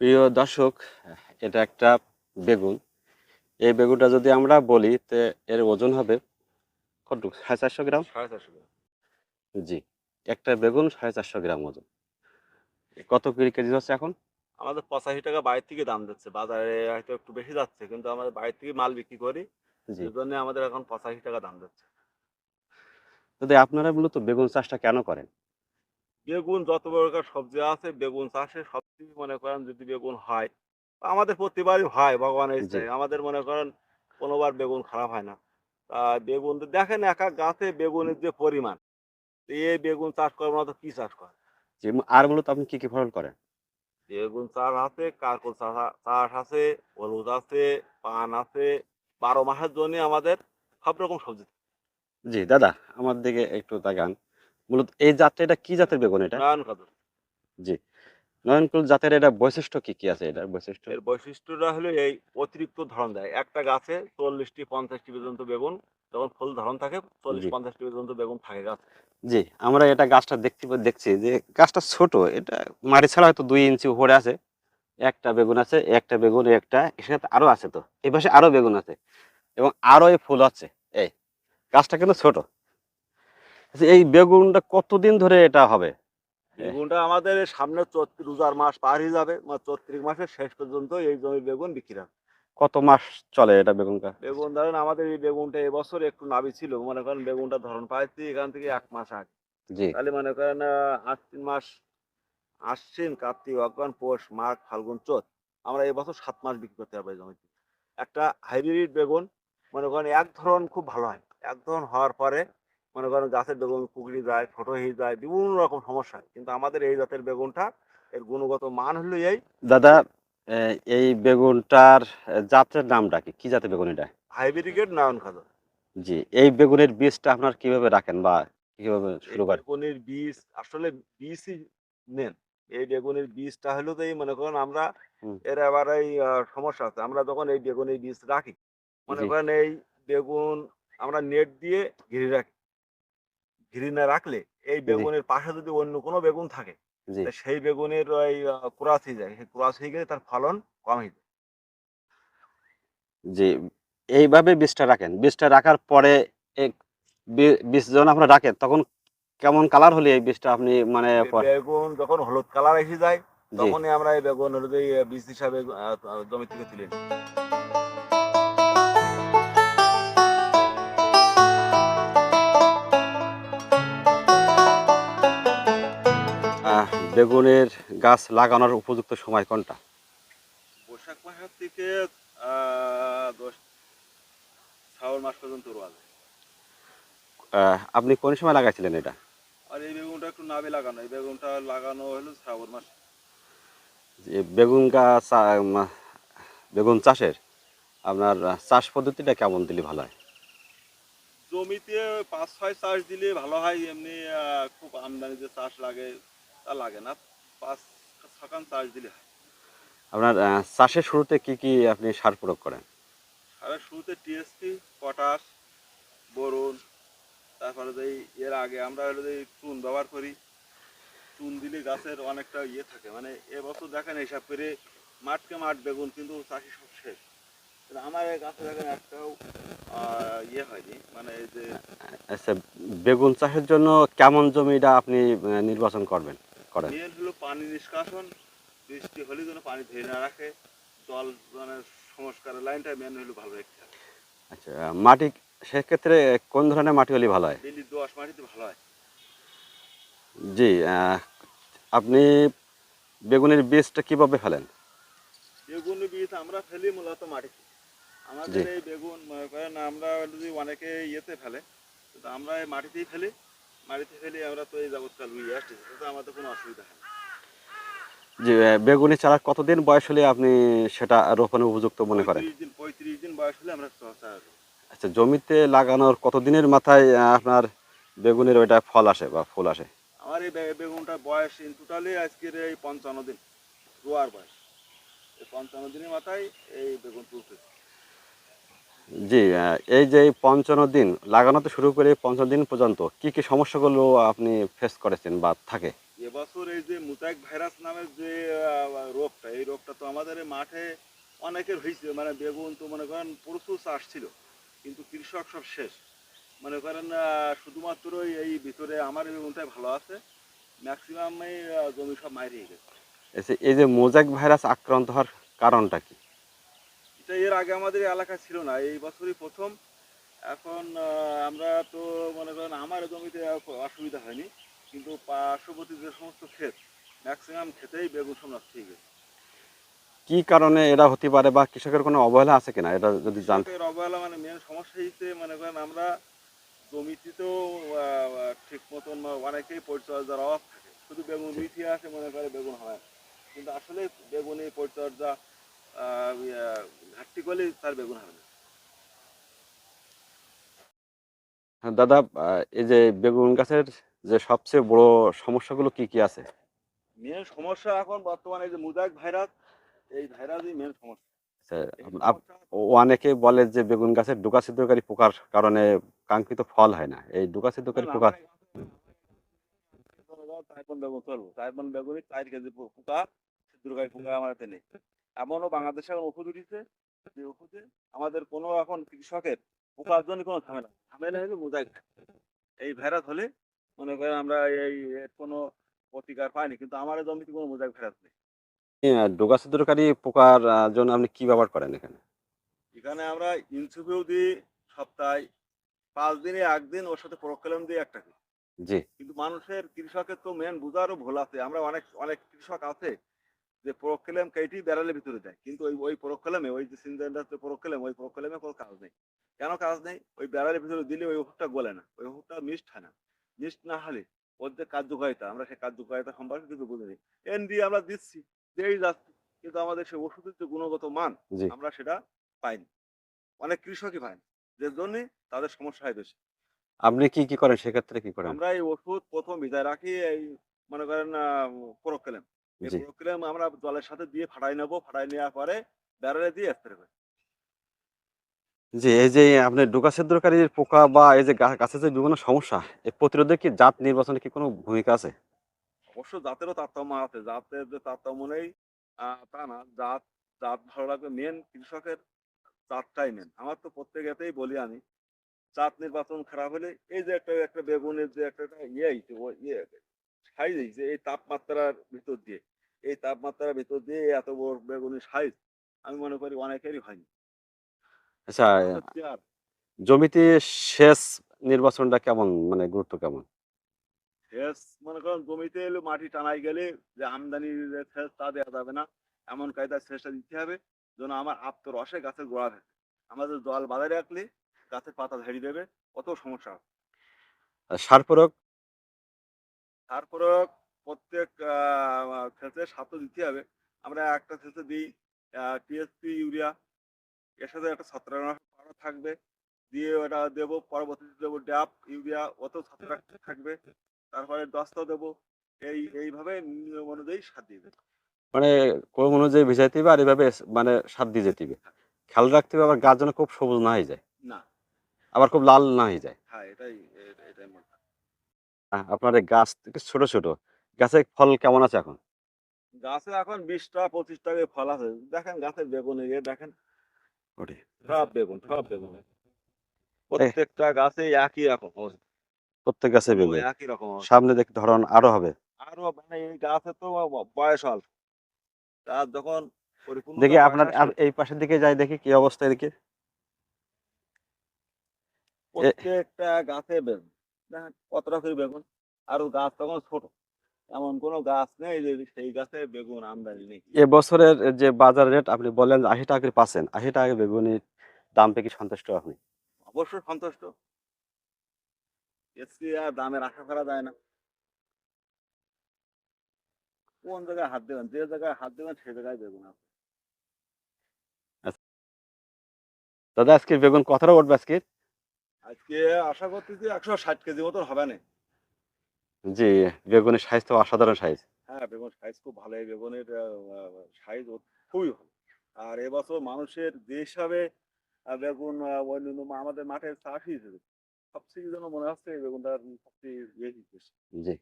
প্রিয় দর্শক এটা একটা বেগুন। এই বেগুনটা যদি আমরা বলি তে এর ওজন হবে কত? সাড়ে চারশো গ্রাম? সাড়ে চারশো গ্রাম। জি একটা বেগুন সাড়ে চারশো গ্রাম ওজন। কত করে কেজি হচ্ছে এখন? আমাদের পঁচাশি টাকা বাইরে থেকে দাম যাচ্ছে। বাজারে হয়তো একটু বেশি যাচ্ছে কিন্তু আমাদের বাইরে থেকে মাল বিক্রি করি জন্য আমাদের এখন পঁচাশি টাকা দাম যাচ্ছে। যদি আপনারা মূলত বেগুন চাষটা কেন করেন? বেগুন যত প্রকার সবজি আছে বেগুন চাষে সবচেয়ে মনে করেন যদি বেগুন হয় আমাদের প্রতিবারই হয় ভগবানের ইচ্ছায় আমাদের মনে করেন কোনোবার বেগুন খারাপ হয় না। তা বেগুন তো দেখেন এক এক গাছে বেগুনের যে পরিমাণ এই বেগুন চাষ করব না তো কি চাষ করে? যে আর মূলত আপনি কি কি ফসল করেন? বেগুন চাষ আছে কারকল চাষ- চাষ আছে হলুদ আছে পান আছে বারো মাসের জন্য আমাদের সব রকম সবজি জি দাদা আমার দিকে একটু তাকান। মূলত এই জাতটা এটা কি জাতের বেগুন এটা? নয়ন কাজল জি। নয়নকুল জাতের এটা বৈশিষ্ট্য কি কি আছে এটার বৈশিষ্ট্য? এর বৈশিষ্ট্যটা হলো এই অতিরিক্ত ধরন দেয়। একটা গাছে চল্লিশটি পঞ্চাশটি পর্যন্ত বেগুন যখন ফুল ধরন থাকে চল্লিশ। পঞ্চাশটি পর্যন্ত বেগুন থাকে গাছ। জি আমরা এটা গাছটা দেখতে দেখছি যে গাছটা ছোট এটা মাটি ছাড়া হয়তো দুই ইঞ্চি উপরে আছে। একটা বেগুন আছে একটা বেগুন একটা এর সাথে আরও আছে তো। এই পাশে আরও বেগুন আছে এবং আরও এই ফুল আছে। এই গাছটা কিন্তু ছোট। এই বেগুনটা কতদিন ধরে এটা হবে? বেগুনটা আমাদের সামনে রোজার মাস পার হয়ে যাবে মানে চৈত্রিক মাসের শেষ পর্যন্ত এই জমি বেগুন বিক্রি হবে কত মাস চলে এটা বেগুনটা? বেগুন ধরেন আমাদের এই বেগুনটা এবছর একটু নাবি ছিল মনে করেন বেগুনটা ধরন পাইছি এখান থেকে এক মাস আগে। জি। তাহলে মনে করেন আশ্বিন মাস আশ্বিন কার্তিক অগ্রহণ পৌষ মাঘ ফাল্গুন চৈত। আমরা এবছর সাত মাস বিক্রি করতে পারব এই জমিতে। একটা হাইব্রিড বেগুন মনে করেন এক ধরন খুব ভালো হয়। এক ধরন হওয়ার পরে মনে করেন গাছের বেগুন কুকড়ি যায় ছোট হয়ে যায় বিভিন্ন রকম সমস্যা কিন্তু আমাদের এই জাতের বেগুনটা এর গুণগত মান হলো এই। দাদা এই বেগুনটার জাতের নামটা কি? কি জাতের বেগুন এটা? হাইব্রিড নয়ন খাজর। জি এই বেগুনের বীজটা আপনার কীভাবে রাখেন বা কীভাবে শুরু করেন? বেগুনের বীজ আসলে বীজই নেন এই বেগুনের বীজটা হলো তো এই মনে করেন আমরা এর আবার এই সমস্যা আছে। আমরা যখন এই বেগুনের বীজ রাখি মনে করেন এই বেগুন আমরা নেট দিয়ে ঘিরে রাখি। ঘিরে না রাখলে এই বেগুনের পাশে যদি অন্য কোনো বেগুন থাকে সেই বেগুনের ওই ক্রাস হয়ে যায়। সেই ক্রাস হয়ে গেলে তার ফলন কম হয়ে যায়। জি এইভাবে বীজটা রাখেন। বীজটা রাখার পরে এক বীজ যখন আপনারা রাখেন তখন কেমন কালার হলে এই বীজটা আপনি মানে বেগুন যখন হলুদ কালার এসে যায় তখনই আমরা এই বেগুন হলুদ বীজ হিসাবে জমি থেকে তুলে নিই। বেগুনের গাছ লাগানোর উপযুক্ত সময় কোনটা? বৈশাখ মাসের থেকে শ্রাবণ মাস পর্যন্ত রোয়া যায়। আপনি কোন সময় লাগাইছিলেন এটা? আর এই বেগুনটা একটু নাবে লাগানো এই বেগুনটা লাগানো হলো শ্রাবণ মাস। যে বেগুন গাছ বেগুন চাষের আপনার চাষ পদ্ধতিটা কেমন দিলে ভালো হয়? জমিতে পাঁচ ছয় চাষ দিলে ভালো হয় এমনি খুব আমদানিতে চাষ লাগে তা লাগে না। পাঁচ ছখান চাষ দিলে হয়। আপনার চাষের শুরুতে কি কি আপনি সার প্রয়োগ করেন? আর শুরুতে টিএসপি পটাশ বোরন তারপরে যে এর আগে আমরা হলো যে চুন ব্যবহার করি। চুন দিলে গাছের অনেকটা ইয়ে থাকে। মানে এবছর দেখেন হিসাব করে মাঠকে মাঠ বেগুন কিন্তু চাষি সব শেষ। আমার এই গাছে দেখেন একটাও ইয়ে হয়নি। মানে এই যে আচ্ছা বেগুন চাষের জন্য কেমন জমিটা আপনি নির্বাচন করবেন? করেন। মেন হলো পানি নিষ্কাশন বৃষ্টি হলে যেন পানি ধরে না রাখে। জল মানে সংস্কারের লাইনটা মেন হলো ভালো রাখতে আচ্ছা মাটি সেক্ষেত্রে কোন ধরনের মাটি হলে ভালো হয়? দোয়াশ মাটিতে ভালো হয়। জি আপনি বেগুনের বীজটা কীভাবে ফেলেন? বেগুন বীজ আমরা ফেলি মূলত মাটিতে। আমাদের এই বেগুন মনে করেন আমরা যদি অনেকে ইয়েতে ফেলে আমরা এই মাটিতেই ফেলি। মাটিতে ফেলি আমরা তো এই যাবৎকাল বুঝে আসছি তাতে আমাদের কোনো অসুবিধা হয় যে বেগুনি চারা কতদিন বয়স হলে আপনি সেটা রোপণের উপযুক্ত মনে করেন? দিন পঁয়ত্রিশ দিন বয়স হলে আমরা আচ্ছা জমিতে লাগানোর কতদিনের মাথায় আপনার বেগুনের ওইটা ফল আসে বা ফুল আসে? আমার এই বেগুনটা বয়স টোটালি আজকের এই পঞ্চান্ন দিন রোয়ার বয়স। এই পঞ্চান্ন দিনের মাথায় এই বেগুন তুলতেছে জি এই যে পঞ্চান্ন দিন লাগানোতে শুরু করে পঞ্চান্ন দিন পর্যন্ত কি কি সমস্যাগুলো আপনি ফেস করেছেন বা থাকে? এবছর এই যে মুতাইক ভাইরাস নামের যে রোগটা এই রোগটা তো আমাদের মাঠে অনেকের হয়েছে মানে বেগুন তো মনে করেন প্রচুর চাষ ছিল কিন্তু কৃষক সব শেষ। মনে করেন শুধুমাত্র এই ভিতরে আমার বেগুনটাই ভালো আছে ম্যাক্সিমাম জমি সব মারিয়ে গেছে। এই যে- এই যে মোজাইক ভাইরাস আক্রান্ত হওয়ার কারণটা কি? এটা এর আগে আমাদের এই এলাকায় ছিল না এই বছরই প্রথম। এখন আমরা তো মনে করেন আমার জমিতে অসুবিধা হয়নি কিন্তু পার্শ্ববর্তী যে সমস্ত ক্ষেত ম্যাক্সিমাম ক্ষেতেই বেগুন সব ঠিক গেছে। কি কারণে এটা হতে পারে বা কৃষকের কোনো অবহেলা আছে কিনা? এটা যদি জানতে অবহেলা মানে মেন সমস্যা হিসেবে মনে করেন আমরা জমিতে তো ঠিক মতন বা- অনেকেই পরিচর্যার অভাব থাকে। শুধু বেগুন রুইতে আসে মনে করে বেগুন হয়। কিন্তু আসলে বেগুনে পরিচর্যা ঘাটতি করলে তার বেগুন হবে না। হ্যাঁ, দাদা এই যে বেগুন গাছের যে সবচেয়ে বড় সমস্যাগুলো কি কি আছে? মেন সমস্যা এখন বর্তমানে যে মুজাক ভাইরাস এই ভাইরাসই মেন সমস্যা। আচ্ছা, অনেকে বলে যে বেগুন গাছের ডুকা ছিদ্রকারী পোকার কারণে কাঙ্ক্ষিত ফল হয় না। এই ডুকা ছিদ্রকারী পোকা বেগুন চলবো মণ চার কেজি পোকা ছিদ্রকারী পোকা আমার হাতে নেই। এমনও বাংলাদেশে এখন ওষুধ উঠিছে যে ওষুধে আমাদের কোনো এখন কৃষকের পোকার জন্য কোনো ঝামেলা ঝামেলা হলে মোজাইক এই ভাইরাস হলে মনে করেন আমরা এই কোনো প্রতিকার পাইনি কিন্তু আমার জমিতে কোনো মোজাইক ভাইরাস নেই। ডুকা ছিদ্রকারী পোকার জন্য আপনি কি ব্যবহার করেন এখানে? এখানে আমরা ইনসুফিউ দিই সপ্তাহে পাঁচ দিনে একদিন ওর সাথে প্রোক্লেম দিই একটা করে। জি। কিন্তু মানুষের কৃষকের তো মেন বুঝারও ভুল আছে। আমরা অনেক অনেক কৃষক আছে যে প্রোক্লেম কেটি বেড়ালের ভিতরে দেয় কিন্তু ওই ওই প্রোক্লেমে ওই যে সিনজেন্ডার যে প্রোক্লেম ওই প্রোক্লেমে কোনো কাজ নেই। কেন কাজ নেই? ওই বেড়ালের ভিতরে দিলে ওই ওষুধটা গলে না। ওই ওষুধটা মিষ্ট হয় না। মিষ্ট না হলে ওর যে কার্যকারিতা আমরা সেই কার্যকারিতা সম্পর্কে কিন্তু বুঝিনি এন দিয়ে আমরা দিচ্ছি দিয়েই যাচ্ছি। কিন্তু আমাদের সেই ওষুধের যে গুণগত মান আমরা সেটা পাইনি। অনেক কৃষকই পায়নি যে জন্য তাদের সমস্যা হয় বেশি। আপনি কি কি করেন? সেক্ষেত্রে কি করেন? আমরা এই ওষুধ প্রথম ভিজায় রাখি এই মনে করেন প্রোক্লেম এই আমরা জলের সাথে দিয়ে ফাটাই নেব ফাটাই নেওয়ার পরে ব্যারেলে দিয়ে স্প্রে করি জি এই যে আপনি ডুকা ছিদ্রকারী পোকা বা এই যে গাছের যে বিভিন্ন সমস্যা এই প্রতিরোধে কি জাত নির্বাচনে কি কোনো ভূমিকা আছে? অবশ্য জাতেরও তারতম্য আছে জাতের যে তারতম্য নেই তা না জাত জাত ভালো লাগবে মেন কৃষকের জাতটাই মেন। আমার তো প্রত্যেকতেই বলি আমি জাত নির্বাচন খারাপ হলে এই যে একটা একটা বেগুনের যে একটা ইয়ে ইয়ে সাইজ হয়েছে এই তাপমাত্রার ভিতর দিয়ে এই তাপমাত্রার ভিতর দিয়ে এত বড় বেগুনের সাইজ আমি মনে করি অনেকেরই হয়নি। আচ্ছা জমিতে সেচ নির্বাচনটা কেমন? মানে গুরুত্ব কেমন? সেচ মনে করেন জমিতে এলো মাটি টানাই গেলে যে আমদানির যে সেচ তা দেওয়া যাবে না। এমন কায়দায় সেচটা দিতে হবে যেন আমার আত্ম রসে গাছের গোড়া থাকে। আমাদের জল বাজারে রাখলে গাছের পাতা ঝেড়ে দেবে কত সমস্যা হবে। সার প্রয়োগ তারপরে প্রত্যেক ক্ষেত্রে সাথে দিতে হবে। আমরা একটা ক্ষেত্রে দিই টিএসপি ইউরিয়া এর সাথে একটা ছত্রাকনাশক থাকবে। দিয়ে ওটা দেবো পরবর্তীতে দেবো ড্যাপ ইউরিয়া অত ছত্রাক থাকবে। তারপরে দশটা দেবো এই এইভাবে নিয়ম অনুযায়ী সার দিয়ে দেবে। মানে কোন অনুযায়ী ভিজাইতে হবে আর এইভাবে মানে সার দিয়ে যেতে হবে খেয়াল রাখতে হবে আবার গাছ যেন খুব সবুজ না হয়ে যায়। না। আবার খুব লাল না হয়ে যায়। হ্যাঁ এটাই এটাই মনে হয়। আপনার এই গাছ থেকে ছোট ছোট। গাছের ফল কেমন আছে এখন? গাছে এখন বিশটা পঁচিশটা ফল আছে। দেখেন গাছের বেগুন ইয়ে দেখেন। সব বেগুন সব বেগুন। প্রত্যেকটা গাছে একই রকম। প্রত্যেক গাছে বেগুন। একই রকম সামনে দেখতে ধরন আরও হবে। আরও মানে এই গাছে তো বয়স অল্প। তার যখন দেখি আপনার এই পাশের দিকে যাই দেখি কি অবস্থা এদিকে। প্রত্যেকটা গাছে বেগুন। দেখেন কতটা করে বেগুন। আর গাছ তখন ছোট। এমন কোনো গাছ নেই যে সেই গাছে বেগুন আমদানি নেই। এবছরের যে বাজার রেট আপনি বললেন আশি টাকা করে পাচ্ছেন। আশি টাকা বেগুনের দাম পেয়ে কি সন্তুষ্ট আপনি? অবশ্যই সন্তুষ্ট। আর দামের আশা করা যায় না। কোন জায়গায় হাত দেবেন যে জায়গায় হাত দেবেন সে জায়গায় বেগুন আছে। দাদা আজকে বেগুন কথাটা উঠবে আজকে? আজকে আশা করতেছি একশো ষাট কেজি মতন হবে না। জি বেগুনের সাইজ তো অসাধারণ সাইজ হ্যাঁ বেগুন সাইজ খুব ভালো এই বেগুনের সাইজ খুবই ভালো। আর এবছর মানুষের যে হিসাবে বেগুন অন্যান্য আমাদের মাঠের চাষ হিসেবে সবচেয়ে যেন মনে হচ্ছে এই বেগুনটার সবচেয়ে ইয়ে জি।